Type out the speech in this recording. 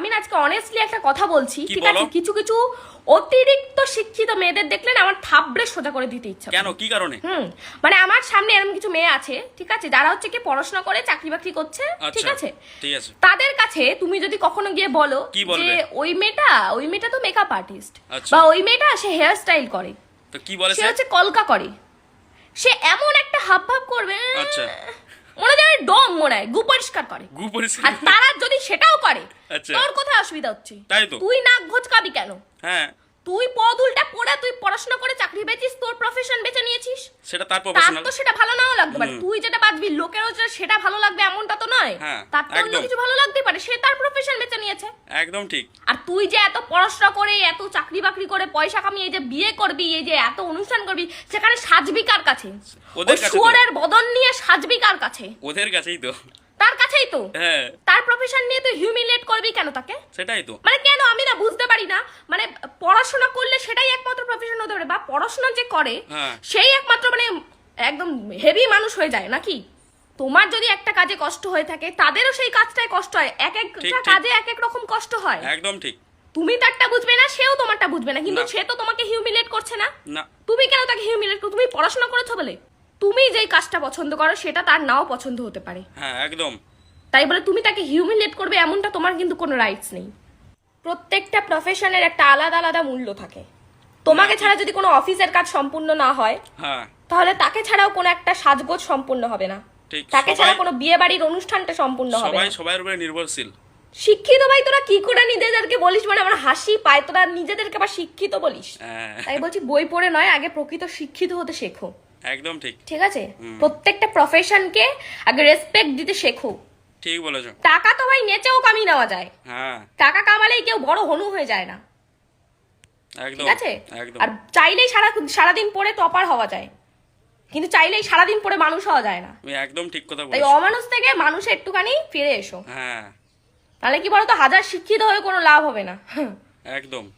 আমি না আজকে অনেস্টলি একটা কথা বলছি। ঠিক আছে? কিছু কিছু অতিরিক্ত শিক্ষিত মেয়েদের দেখলেন আমার থাবড়ে সোজা করে দিতে ইচ্ছা কেন? কি কারণে? হুম মানে আমার সামনে এরকম কিছু মেয়ে আছে ঠিক আছে? যারা হচ্ছে কি পড়াশোনা করে চাকরি বাকরি করছে ঠিক আচ্ছা আছে? ঠিক আছে। তাদের কাছে তুমি যদি কখনো গিয়ে বলো যে ওই মেয়েটা ওই মেয়েটা তো মেকআপ আর্টিস্ট আচ্ছা। বা ওই মেয়েটা সে হেয়ার স্টাইল করে। তো কি বলে সে হচ্ছে কলকা করে। সে এমন একটা হাব ভাব করবে আচ্ছা। যায় ডম মনে হয় গু পরিষ্কার করে গু পরিষ্কার আর তারা যদি সেটাও করে আচ্ছা। তোর কোথায় অসুবিধা হচ্ছে তাই তো। তুই নাক ঘোচকাবি কেন হ্যাঁ তুই পদ উল্টা পড়ে তুই পড়াশোনা করে চাকরি পেয়েছিস তোর প্রফেশন বেছে নিয়েছিস। সেটা তার প্রফেশনাল তো সেটা ভালো নাও লাগতে পারে। তুই যেটা বাঁচবি লোকের যেটা সেটা ভালো লাগবে এমনটা তো নয়। হ্যাঁ, তার তো অন্য কিছু ভালো লাগতে পারে সে তার প্রফেশন বেছে নিয়েছে। একদম ঠিক। আর তুই যে এত পড়াশোনা করে এত চাকরি বাকরি করে পয়সা কামিয়ে এই যে বিয়ে করবি এই যে এত অনুষ্ঠান করবি সেখানে সাজবি কার কাছে? ওদের কাছে। শুয়োরের বদন নিয়ে সাজবি কার কাছে? ওদের কাছেই তো। তার কাছেই তো। হ্যাঁ। তার প্রফেশন নিয়ে তুই হিউমিলেট করবি কেন তাকে? সেটাই তো। মানে কেন? আমি না বুঝতে পারি না। মানে পড়াশোনা করলে সেটাই একমাত্র প্রফেশন হতে পারে। বা পড়াশোনা যে করে হ্যাঁ। সেই একমাত্র মানে একদম হেভি মানুষ হয়ে যায় নাকি? তোমার যদি একটা কাজে কষ্ট হয়ে থাকে তাদেরও সেই কাজটায় কষ্ট হয়। এক একটা কাজে এক এক রকম কষ্ট হয়। একদম ঠিক। তুমি তারটা বুঝবে না সেও তোমারটা বুঝবে না। কিন্তু সে তো তোমাকে হিউমিলেট করছে না? না। তুমি কেন তাকে হিউমিলেট করো তুমি পড়াশোনা করেছ বলে? তুমি যেই কাজটা পছন্দ করো সেটা তার নাও পছন্দ হতে পারে। হ্যাঁ একদম। তাই বলে তুমি তাকে হিউমিলেট করবে এমনটা তোমার কিন্তু কোনো রাইটস নেই। প্রত্যেকটা প্রফেশনের একটা আলাদা আলাদা মূল্য থাকে। তোমাকে ছাড়া যদি কোনো অফিসের কাজ সম্পূর্ণ না হয় হ্যাঁ। তাহলে তাকে ছাড়াও কোনো একটা সাজগোজ সম্পূর্ণ হবে না। ঠিক তাকে ছাড়া কোনো বিয়ে বাড়ির অনুষ্ঠানটা সম্পূর্ণ হবে সবাই সবার উপরে নির্ভরশীল। শিক্ষিত ভাই তোরা কি করে নিজেদেরকে বলিস মানে আমার হাসি পায়? তোরা নিজেদেরকে আবার শিক্ষিত বলিস? হ্যাঁ। তাই বলছি বই পড়ে নয় আগে প্রকৃত শিক্ষিত হতে শেখো। একদম ঠিক। ঠিক আছে? প্রত্যেকটা প্রফেশনকে আগে রেসপেক্ট দিতে শেখো। ঠিক বলেছ। টাকা তো ভাই নেচেও কামিয়ে নেওয়া যায়। হ্যাঁ। টাকা কামালেই কেউ বড় হনু হয়ে যায় না। একদম ঠিক আছে? একদম। আর চাইলেই সারা সারাদিন পরে টপার হওয়া যায়। কিন্তু চাইলেই সারাদিন পরে মানুষ হওয়া যায় না। একদম ঠিক কথা তাই অমানুষ থেকে মানুষ একটুখানি ফিরে এসো। হ্যাঁ। তাহলে কি বলতো? হাজার শিক্ষিত হয়ে কোনো লাভ হবে না। একদম।